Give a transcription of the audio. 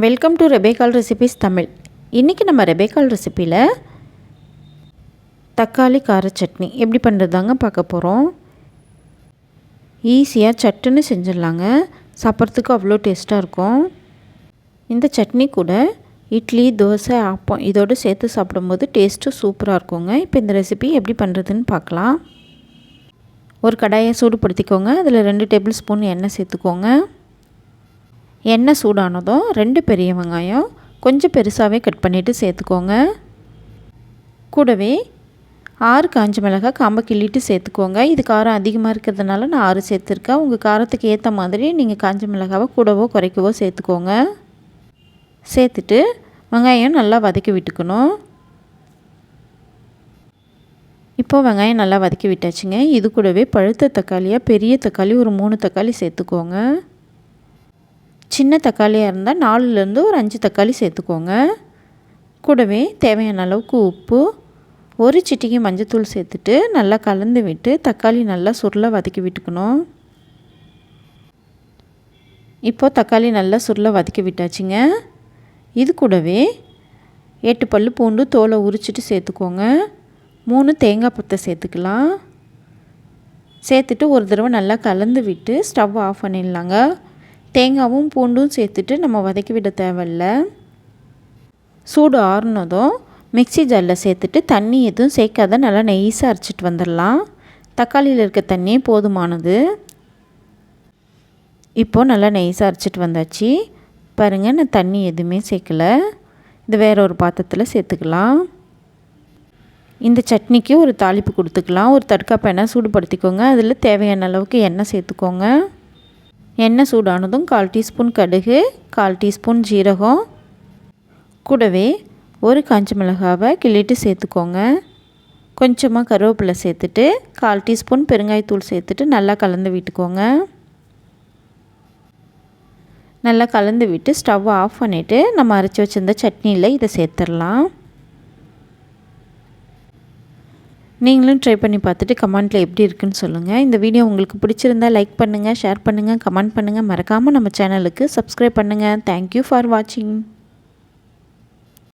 Welcome to ரெபேக்கால் recipes Tamil இன்றைக்கி நம்ம ரெபேக்கால் ரெசிப்பியில் தக்காளி கார சட்னி. எப்படி பண்ணுறது தாங்க பார்க்க போகிறோம் ஈஸியாக சட்டுன்னு செஞ்சிடலாங்க. சாப்பிட்றதுக்கு அவ்வளோ டேஸ்ட்டாக இருக்கும். இந்த சட்னி கூட இட்லி தோசை ஆப்பம் இதோடு சேர்த்து சாப்பிடும்போது டேஸ்ட்டும் சூப்பராக இருக்குங்க. இப்போ இந்த ரெசிபி எப்படி பண்ணுறதுன்னு பார்க்கலாம். ஒரு கடாயை சூடுபடுத்திக்கோங்க. அதில் ரெண்டு டேபிள் ஸ்பூன் எண்ணெய் சேர்த்துக்கோங்க. எண்ணெய் சூடானதும் ரெண்டு பெரிய வெங்காயம் கொஞ்சம் பெருசாகவே கட் பண்ணிவிட்டு சேர்த்துக்கோங்க. கூடவே ஆறு காஞ்ச மிளகாய் காம்பை கிள்ளிட்டு சேர்த்துக்கோங்க. இது காரம் அதிகமாக இருக்கிறதுனால நான் ஆறு சேர்த்துருக்கேன். உங்கள் காரத்துக்கு ஏற்ற மாதிரி நீங்கள் காஞ்ச மிளகாவை கூடவோ குறைக்கவோ சேர்த்துக்கோங்க. சேர்த்துட்டு வெங்காயம் நல்லா வதக்கி விட்டுக்கணும். இப்போது வெங்காயம் நல்லா வதக்கி விட்டாச்சுங்க. இது கூடவே பழுத்த தக்காளியாக பெரிய தக்காளி ஒரு மூணு தக்காளி சேர்த்துக்கோங்க. சின்ன தக்காளியாக இருந்தால் நாலுலேருந்து ஒரு அஞ்சு தக்காளி சேர்த்துக்கோங்க. கூடவே தேவையான அளவுக்கு உப்பு ஒரு சிட்டிக்கு மஞ்சத்தூள் சேர்த்துட்டு நல்லா கலந்து விட்டு தக்காளி நல்லா சுருளை வதக்கி விட்டுக்கணும். இப்போது தக்காளி நல்லா சுருளை வதக்கி விட்டாச்சுங்க. இது கூடவே எட்டு பல் பூண்டு தோலை உரிச்சிட்டு சேர்த்துக்கோங்க. மூணு தேங்காய் பத்தை சேர்த்துக்கலாம். சேர்த்துட்டு ஒரு தடவை நல்லா கலந்து விட்டு ஸ்டவ் ஆஃப் பண்ணிடலாங்க. தேங்காவும் பூண்டும் சேர்த்துட்டு நம்ம வதக்கி விட தேவையில்ல. சூடு ஆறுனதும் மிக்சி ஜாரில் சேர்த்துட்டு தண்ணி எதுவும் சேர்க்காத நல்லா நெய்ஸாக அரைச்சிட்டு வந்துடலாம் தக்காளியில் இருக்க தண்ணியே போதுமானது. இப்போது நல்லா நெய்ஸாக அரைச்சிட்டு வந்தாச்சு. பாருங்கள் நான் தண்ணி எதுவுமே சேர்க்கலை. இது வேற ஒரு பாத்திரத்தில் சேர்த்துக்கலாம். இந்த சட்னிக்கு ஒரு தாளிப்பு கொடுத்துக்கலாம். ஒரு தடுக்காப்பு எண்ணெய் சூடுபடுத்திக்கோங்க. அதில் தேவையான அளவுக்கு எண்ணெய் சேர்த்துக்கோங்க. எண்ணெய் சூடானதும் கால் டீஸ்பூன் கடுகு கால் டீஸ்பூன் ஜீரகம். கூடவே ஒரு காஞ்ச மிளகாவை கிள்ளிட்டு சேர்த்துக்கோங்க. கொஞ்சமாக கருவேப்பிலை சேர்த்துட்டு கால் டீஸ்பூன் பெருங்காயத்தூள் சேர்த்துட்டு நல்லா கலந்து விட்டுக்கோங்க. நல்லா கலந்து விட்டு ஸ்டவ் ஆஃப் பண்ணிவிட்டு நம்ம அரைச்சி வச்சுருந்த சட்னியில் இதை சேர்த்துடலாம். நீங்களும் ட்ரை பண்ணி பார்த்துட்டு கமெண்ட்டில் எப்படி இருக்குன்னு சொல்லுங்கள் இந்த வீடியோ உங்களுக்கு பிடிச்சிருந்தா லைக் பண்ணுங்கள் ஷேர் பண்ணுங்கள் கமெண்ட் பண்ணுங்கள் மறக்காமல் நம்ம சேனலுக்கு சப்ஸ்கிரைப் பண்ணுங்கள் தேங்க்யூ ஃபார் வாட்சிங்